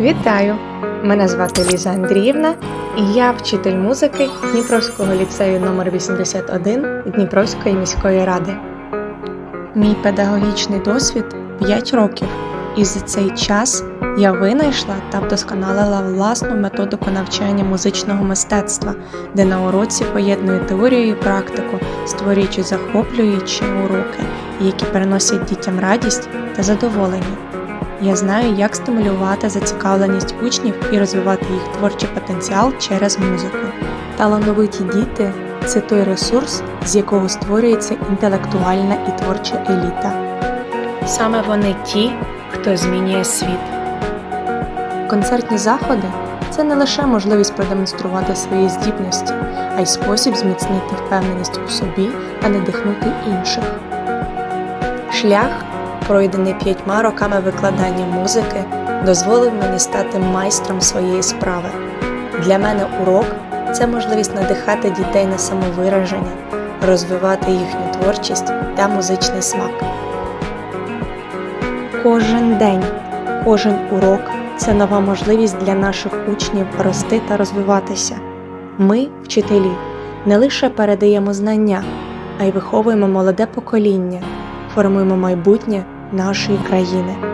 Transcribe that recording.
Вітаю! Мене звати Ліза Андріївна, і я вчитель музики Дніпровського ліцею номер 81 Дніпровської міської ради. Мій педагогічний досвід 5 років, і за цей час я винайшла та вдосконалила власну методику навчання музичного мистецтва, де на уроці поєдную теорію і практику, створюючи захоплюючі уроки, які приносять дітям радість та задоволення. Я знаю, як стимулювати зацікавленість учнів і розвивати їх творчий потенціал через музику. Талановиті діти це той ресурс, з якого створюється інтелектуальна і творча еліта. Саме вони ті, хто змінює світ. Концертні заходи це не лише можливість продемонструвати свої здібності, а й спосіб зміцнити впевненість у собі та надихнути інших. Шлях пройдений п'ятьма роками викладання музики, дозволив мені стати майстром своєї справи. Для мене урок це можливість надихати дітей на самовираження, розвивати їхню творчість та музичний смак. Кожен день, кожен урок це нова можливість для наших учнів рости та розвиватися. Ми, вчителі, не лише передаємо знання, а й виховуємо молоде покоління формуємо майбутнє нашої країни.